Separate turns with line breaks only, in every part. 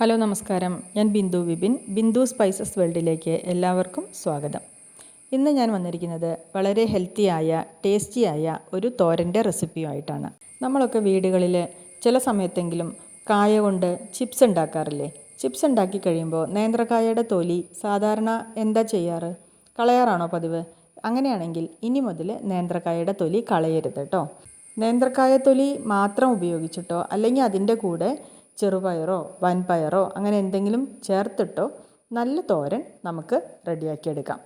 Hello നമസ്കാരം. ഞാൻ Bindu Vipin Bindu spices വേൾഡിലേക്ക് എല്ലാവർക്കും സ്വാഗതം. ഇന്ന് ഞാൻ വന്നിരിക്കുന്നത് വളരെ ഹെൽത്തിയായ ടേസ്റ്റിയായ ഒരു തോരന്റെ റെസിപ്പിയുമായിട്ടാണ് നമ്മളൊക്കെ വീടുകളിൽ ചില സമയത്തെങ്കിലും കായ കൊണ്ട് ചിപ്സ് ഉണ്ടാക്കാറില്ലേ? ചിപ്സ് ഉണ്ടാക്കി കഴിയുമ്പോൾ നേന്ത്രക്കായയുടെ തൊലി സാധാരണ എന്താ ചെയ്യാറ്? കളയാറാണോ പതിവ്? അങ്ങനെയാണെങ്കിൽ ഇനി മുതൽ നേന്ത്രക്കായയുടെ തൊലി കളയരുത് കേട്ടോ നേന്ത്രക്കായ തൊലി മാത്രം ഉപയോഗിച്ചിട്ടോ അല്ലെങ്കിൽ അതിന്റെ കൂടെ ചെറുപയറോ വൻപയറോ അങ്ങനെ എന്തെങ്കിലും ചേർത്തിട്ടോ നല്ല തോരൻ നമുക്ക് റെഡിയാക്കിയെടുക്കാം.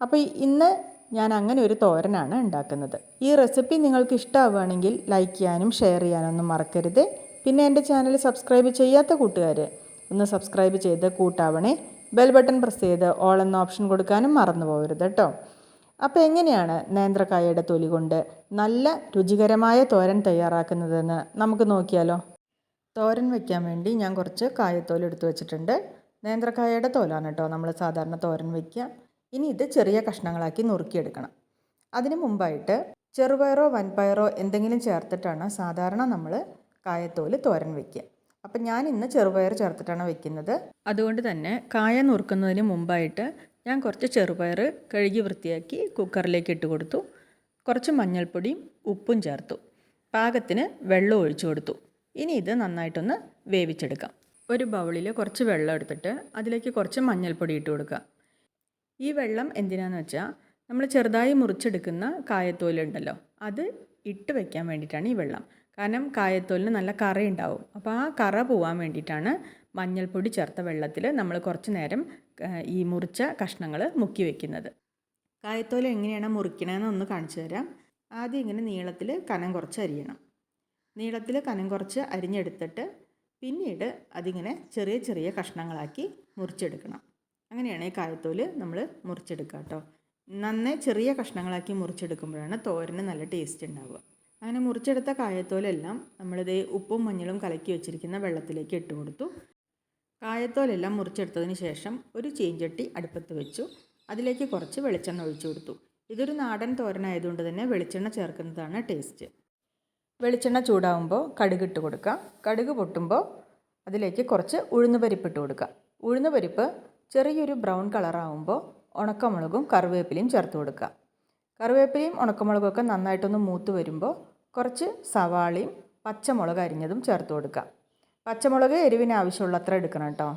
അപ്പോൾ ഇന്ന് ഞാൻ അങ്ങനെ ഒരു തോരനാണ് ഉണ്ടാക്കുന്നത്. ഈ റെസിപ്പി നിങ്ങൾക്ക് ഇഷ്ടമാവുകയാണെങ്കിൽ ലൈക്ക് ചെയ്യാനും ഷെയർ ചെയ്യാനൊന്നും മറക്കരുത്. പിന്നെ എന്റെ ചാനൽ സബ്സ്ക്രൈബ് ചെയ്യാത്ത കൂട്ടുകാർ ഒന്ന് സബ്സ്ക്രൈബ് ചെയ്ത് കൂട്ടാവണേ. ബെൽ ബട്ടൺ പ്രസ് ചെയ്ത് ഓൾ എന്ന ഓപ്ഷൻ കൊടുക്കാനും മറന്നു പോകരുത് കേട്ടോ. അപ്പോൾ എങ്ങനെയാണ് നേന്ത്രക്കായയുടെ തൊലി കൊണ്ട് നല്ല രുചികരമായ തോരൻ തയ്യാറാക്കുന്നതെന്ന് നമുക്ക് നോക്കിയാലോ? തോരൻ വയ്ക്കാൻ വേണ്ടി ഞാൻ കുറച്ച് കായത്തോൽ എടുത്ത് വെച്ചിട്ടുണ്ട്. നേന്ത്രക്കായയുടെ തോലാണ് കേട്ടോ നമ്മൾ സാധാരണ തോരൻ വയ്ക്കുക ഇനി ഇത് ചെറിയ കഷ്ണങ്ങളാക്കി നുറുക്കിയെടുക്കണം. അതിന് മുമ്പായിട്ട് ചെറുപയറോ വൻപയറോ എന്തെങ്കിലും ചേർത്തിട്ടാണ് സാധാരണ നമ്മൾ കായത്തോൽ തോരൻ വയ്ക്കുക അപ്പം ഞാൻ ഇന്ന് ചെറുപയർ ചേർത്തിട്ടാണ് വെക്കുന്നത്. അതുകൊണ്ട് തന്നെ കായ നുറുക്കുന്നതിന് മുമ്പായിട്ട് ഞാൻ കുറച്ച് ചെറുപയർ കഴുകി വൃത്തിയാക്കി കുക്കറിലേക്ക് ഇട്ട് കൊടുത്തു. കുറച്ച് മഞ്ഞൾപ്പൊടിയും ഉപ്പും ചേർത്തു. പാകത്തിന് വെള്ളം ഒഴിച്ചു കൊടുത്തു. ഇനി ഇത് നന്നായിട്ടൊന്ന് വേവിച്ചെടുക്കാം. ഒരു ബൗളിൽ കുറച്ച് വെള്ളം എടുത്തിട്ട് അതിലേക്ക് കുറച്ച് മഞ്ഞൾപ്പൊടി ഇട്ട് കൊടുക്കുക. ഈ വെള്ളം എന്തിനാന്ന് വെച്ചാൽ നമ്മൾ ചെറുതായി മുറിച്ചെടുക്കുന്ന കായത്തോലുണ്ടല്ലോ അത് ഇട്ട് വെക്കാൻ വേണ്ടിയിട്ടാണ് ഈ വെള്ളം. കാരണം കായത്തോലിന് നല്ല കറ ഉണ്ടാവും അപ്പോൾ ആ കറ പോവാൻ വേണ്ടിയിട്ടാണ് മഞ്ഞൾപ്പൊടി ചേർത്ത വെള്ളത്തിൽ നമ്മൾ കുറച്ച് നേരം ഈ മുറിച്ച കഷ്ണങ്ങൾ മുക്കി വെക്കുന്നത്. കായത്തോല എങ്ങനെയാണ് മുറിക്കണമെന്ന് ഒന്ന് കാണിച്ചു തരാം. ആദ്യം ഇങ്ങനെ നീളത്തിൽ കനം കുറച്ച് അരിയണം നീളത്തിൽ കനം കുറച്ച് അരിഞ്ഞെടുത്തിട്ട് പിന്നീട് അതിങ്ങനെ ചെറിയ ചെറിയ കഷ്ണങ്ങളാക്കി മുറിച്ചെടുക്കണം. അങ്ങനെയാണ് ഈ കായത്തോൽ നമ്മൾ മുറിച്ചെടുക്കുക കേട്ടോ നന്നേ ചെറിയ കഷ്ണങ്ങളാക്കി മുറിച്ചെടുക്കുമ്പോഴാണ് തോരന് നല്ല ടേസ്റ്റ് ഉണ്ടാവുക അങ്ങനെ മുറിച്ചെടുത്ത കായത്തോലെല്ലാം നമ്മളിത് ഉപ്പും മഞ്ഞളും കലക്കി വെച്ചിരിക്കുന്ന വെള്ളത്തിലേക്ക് ഇട്ട് കൊടുത്തു. കായത്തോലെല്ലാം മുറിച്ചെടുത്തതിന് ശേഷം ഒരു ചീഞ്ചട്ടി അടുപ്പത്ത് വെച്ചു. അതിലേക്ക് കുറച്ച് വെളിച്ചെണ്ണ ഒഴിച്ചു കൊടുത്തു. ഇതൊരു നാടൻ തോരനായതുകൊണ്ട് തന്നെ വെളിച്ചെണ്ണ ചേർക്കുന്നതാണ് ടേസ്റ്റ്. വെളിച്ചെണ്ണ ചൂടാവുമ്പോൾ കടുക് ഇട്ട് കൊടുക്കുക. കടുക് പൊട്ടുമ്പോൾ അതിലേക്ക് കുറച്ച് ഉഴുന്ന് പരിപ്പ് ഇട്ട് കൊടുക്കുക. ഉഴുന്ന് പരിപ്പ് ചെറിയൊരു ബ്രൗൺ കളറാവുമ്പോൾ ഉണക്കമുളകും കറിവേപ്പിലയും ചേർത്ത് കൊടുക്കുക. കറിവേപ്പിലയും ഉണക്കമുളകൊക്കെ നന്നായിട്ടൊന്ന് മൂത്ത് വരുമ്പോൾ കുറച്ച് സവാളയും പച്ചമുളക് അരിഞ്ഞതും ചേർത്ത് കൊടുക്കുക. പച്ചമുളക് എരിവിന് ആവശ്യമുള്ളത്ര എടുക്കണം കേട്ടോ.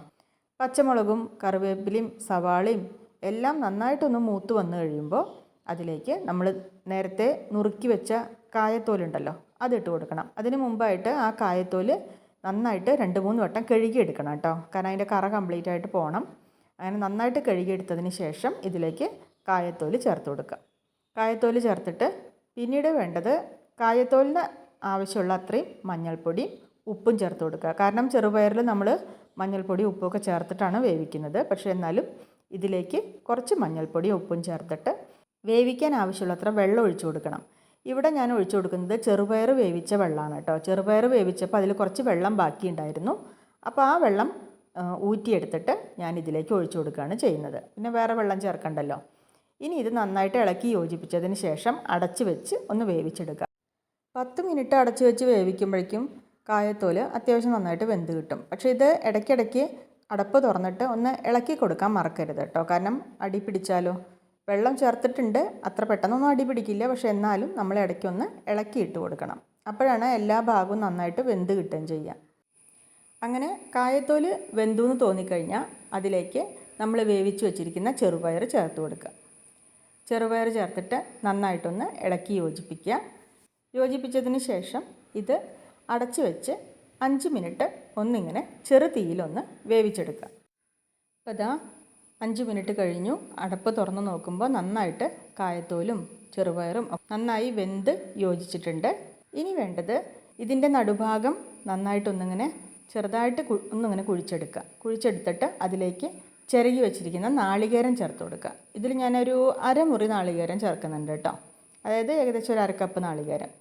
പച്ചമുളകും കറിവേപ്പിലയും സവാളയും എല്ലാം നന്നായിട്ടൊന്ന് മൂത്ത് വന്നു കഴിയുമ്പോൾ അതിലേക്ക് നമ്മൾ നേരത്തെ നുറുക്കി വെച്ച കായത്തോലുണ്ടല്ലോ അതിട്ട് കൊടുക്കണം. അതിന് മുമ്പായിട്ട് ആ കായത്തോൽ നന്നായിട്ട് രണ്ട് മൂന്ന് വട്ടം കഴുകിയെടുക്കണം കേട്ടോ. കാരണം അതിന്റെ കറ കംപ്ലീറ്റ് ആയിട്ട് പോകണം അങ്ങനെ നന്നായിട്ട് കഴുകിയെടുത്തതിന് ശേഷം ഇതിലേക്ക് കായത്തോൽ ചേർത്ത് കൊടുക്കുക. കായത്തോൽ ചേർത്തിട്ട് പിന്നീട് വേണ്ടത് കായത്തോലിന് ആവശ്യമുള്ള അത്രയും മഞ്ഞൾപ്പൊടി ഉപ്പും ചേർത്ത് കൊടുക്കുക. കാരണം ചെറുപയറിൽ നമ്മൾ മഞ്ഞൾപ്പൊടി ഉപ്പൊക്കെ ചേർത്തിട്ടാണ് വേവിക്കുന്നത്. പക്ഷേ എന്നാലും ഇതിലേക്ക് കുറച്ച് മഞ്ഞൾപ്പൊടി ഉപ്പും ചേർത്തിട്ട് വേവിക്കാൻ ആവശ്യമുള്ളത്ര വെള്ളം ഒഴിച്ചു കൊടുക്കണം. ഇവിടെ ഞാൻ ഒഴിച്ചു കൊടുക്കുന്നത് ചെറുപയർ വേവിച്ച വെള്ളമാണ് കേട്ടോ. ചെറുപയർ വേവിച്ചപ്പോൾ അതിൽ കുറച്ച് വെള്ളം ബാക്കിയുണ്ടായിരുന്നു. അപ്പോൾ ആ വെള്ളം ഊറ്റിയെടുത്തിട്ട് ഞാൻ ഇതിലേക്ക് ഒഴിച്ചു കൊടുക്കുകയാണ് ചെയ്യുന്നത്. പിന്നെ വേറെ വെള്ളം ചേർക്കണ്ടല്ലോ. ഇനി ഇത് നന്നായിട്ട് ഇളക്കി യോജിപ്പിച്ചതിന് ശേഷം അടച്ച് വെച്ച് ഒന്ന് വേവിച്ചെടുക്കുക പത്ത് മിനിറ്റ് അടച്ച് വെച്ച് വേവിക്കുമ്പോഴേക്കും കായത്തോൽ അത്യാവശ്യം നന്നായിട്ട് വെന്ത് കിട്ടും. പക്ഷേ ഇത് ഇടയ്ക്കിടയ്ക്ക് അടപ്പ് തുറന്നിട്ട് ഒന്ന് ഇളക്കി കൊടുക്കാൻ മറക്കരുത് കേട്ടോ. കാരണം അടി പിടിച്ചാലോ? വെള്ളം ചേർത്തിട്ടുണ്ട്. അത്ര പെട്ടെന്നൊന്നും അടിപിടിക്കില്ല പക്ഷേ എന്നാലും നമ്മൾ ഇടയ്ക്കൊന്ന് ഇളക്കി ഇട്ട് കൊടുക്കണം. അപ്പോഴാണ് എല്ലാ ഭാഗവും നന്നായിട്ട് വെന്ത് കിട്ടുകയും ചെയ്യുക. അങ്ങനെ കായത്തോൽ വെന്തു എന്ന് തോന്നിക്കഴിഞ്ഞാൽ അതിലേക്ക് നമ്മൾ വേവിച്ച് വെച്ചിരിക്കുന്ന ചെറുപയർ ചേർത്ത് കൊടുക്കുക. ചെറുപയർ ചേർത്തിട്ട് നന്നായിട്ടൊന്ന് ഇളക്കി യോജിപ്പിക്കുക. യോജിപ്പിച്ചതിന് ശേഷം ഇത് അടച്ചു വെച്ച് അഞ്ച് മിനിറ്റ് ഒന്നിങ്ങനെ ചെറു തീയിലൊന്ന് വേവിച്ചെടുക്കുക. അപ്പോൾ ഇതാ അഞ്ച് മിനിറ്റ് കഴിഞ്ഞു. അടപ്പ് തുറന്ന് നോക്കുമ്പോൾ നന്നായിട്ട് കായത്തോലും ചെറുപയറും നന്നായി വെന്ത് യോജിച്ചിട്ടുണ്ട്. ഇനി വേണ്ടത് ഇതിന്റെ നടുഭാഗം നന്നായിട്ടൊന്നിങ്ങനെ ചെറുതായിട്ട് ഒന്നിങ്ങനെ കുഴിച്ചെടുക്കുക. കുഴിച്ചെടുത്തിട്ട് അതിലേക്ക് ചിരകി വെച്ചിരിക്കുന്ന നാളികേരം ചേർത്ത് കൊടുക്കുക. ഇതിൽ ഞാനൊരു അരമുറി നാളികേരം ചേർക്കുന്നുണ്ട് കേട്ടോ. അതായത് ഏകദേശം ഒരു അരക്കപ്പ് നാളികേരം.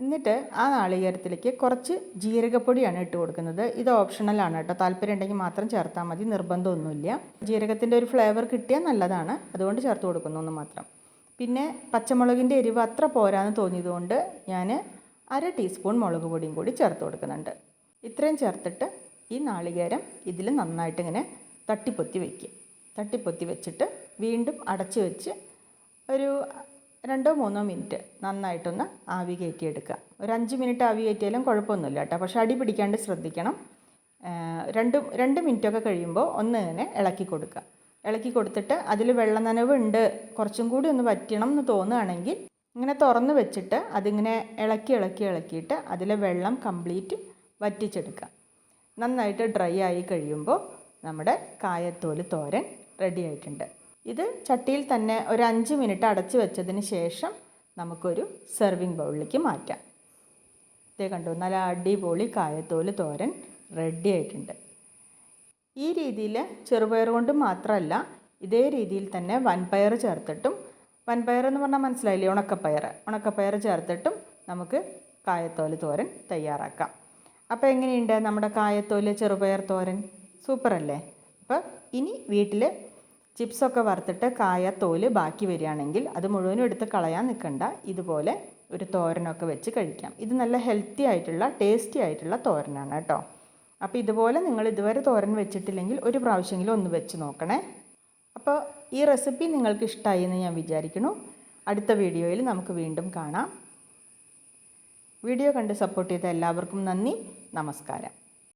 എന്നിട്ട് ആ നാളികേരത്തിലേക്ക് കുറച്ച് ജീരകപ്പൊടിയാണ് ഇട്ട് കൊടുക്കുന്നത്. ഇത് ഓപ്ഷണലാണ് കേട്ടോ. താല്പര്യം ഉണ്ടെങ്കിൽ മാത്രം ചേർത്താൽ മതി. നിർബന്ധമൊന്നുമില്ല. ജീരകത്തിന്റെ ഒരു ഫ്ലേവർ കിട്ടിയാൽ നല്ലതാണ്. അതുകൊണ്ട് ചേർത്ത് കൊടുക്കുന്നു മാത്രം. പിന്നെ പച്ചമുളകിന്റെ എരിവ് അത്ര പോരാന്ന് തോന്നിയതുകൊണ്ട് ഞാൻ അര ടീസ്പൂൺ മുളക് പൊടിയും കൂടി ചേർത്ത് കൊടുക്കുന്നുണ്ട്. ഇത്രയും ചേർത്തിട്ട് ഈ നാളികേരം ഇതിൽ നന്നായിട്ട് ഇങ്ങനെ തട്ടിപ്പൊത്തി വയ്ക്കുക. തട്ടിപ്പൊത്തി വെച്ചിട്ട് വീണ്ടും അടച്ചു വെച്ച് ഒരു രണ്ടോ മൂന്നോ മിനിറ്റ് നന്നായിട്ടൊന്ന് ആവി കയറ്റിയെടുക്കുക. ഒരു അഞ്ച് മിനിറ്റ് ആവി കയറ്റിയാലും കുഴപ്പമൊന്നുമില്ല കേട്ടോ. പക്ഷേ അടി പിടിക്കാണ്ട് ശ്രദ്ധിക്കണം. രണ്ട് രണ്ട് മിനിറ്റൊക്കെ കഴിയുമ്പോൾ ഒന്ന് ഇങ്ങനെ ഇളക്കി കൊടുക്കുക. ഇളക്കി കൊടുത്തിട്ട് അതിൽ വെള്ളം നനവ് ഉണ്ട് കുറച്ചും കൂടി ഒന്ന് വറ്റണം എന്ന് തോന്നുകയാണെങ്കിൽ ഇങ്ങനെ തുറന്ന് വെച്ചിട്ട് അതിങ്ങനെ ഇളക്കി ഇളക്കി ഇളക്കിയിട്ട് അതിലെ വെള്ളം കംപ്ലീറ്റ് വറ്റിച്ചെടുക്കുക. നന്നായിട്ട് ഡ്രൈ ആയി കഴിയുമ്പോൾ നമ്മുടെ കായത്തോൽ തോരൻ റെഡി ആയിട്ടുണ്ട്. ഇത് ചട്ടിയിൽ തന്നെ ഒരു അഞ്ച് മിനിറ്റ് അടച്ചു വെച്ചതിന് ശേഷം നമുക്കൊരു സെർവിങ് ബൗളിലേക്ക് മാറ്റാം. ഇതേ കണ്ടു നല്ല അടിപൊളി കായത്തോൽ തോരൻ റെഡി ആയിട്ടുണ്ട്. ഈ രീതിയിൽ ചെറുപയർ കൊണ്ട് മാത്രമല്ല ഇതേ രീതിയിൽ തന്നെ വൻപയർ ചേർത്തിട്ടും വൻപയർ എന്ന് പറഞ്ഞാൽ മനസ്സിലായില്ലേ ഉണക്കപ്പയർ ഉണക്കപ്പയർ ചേർത്തിട്ടും നമുക്ക് കായത്തോൽ തോരൻ തയ്യാറാക്കാം. അപ്പോൾ എങ്ങനെയുണ്ട് നമ്മുടെ കായത്തോൽ ചെറുപയർ തോരൻ? സൂപ്പറല്ലേ? അപ്പോൾ ഇനി വീട്ടിൽ ചിപ്സൊക്കെ വറുത്തിട്ട് കായ തോൽ ബാക്കി വരികയാണെങ്കിൽ അത് മുഴുവനും എടുത്ത് കളയാൻ നിൽക്കണ്ട. ഇതുപോലെ ഒരു തോരനൊക്കെ വെച്ച് കഴിക്കാം. ഇത് നല്ല ഹെൽത്തി ആയിട്ടുള്ള ടേസ്റ്റി ആയിട്ടുള്ള തോരനാണ് കേട്ടോ. അപ്പോൾ ഇതുപോലെ നിങ്ങൾ ഇതുവരെ തോരൻ വെച്ചിട്ടില്ലെങ്കിൽ ഒരു പ്രാവശ്യമെങ്കിലും ഒന്ന് വെച്ച് നോക്കണേ. അപ്പോൾ ഈ റെസിപ്പി നിങ്ങൾക്ക് ഇഷ്ടമായി എന്ന് ഞാൻ വിചാരിക്കുന്നു. അടുത്ത വീഡിയോയിൽ നമുക്ക് വീണ്ടും കാണാം. വീഡിയോ കണ്ട് സപ്പോർട്ട് ചെയ്ത എല്ലാവർക്കും നന്ദി. നമസ്കാരം.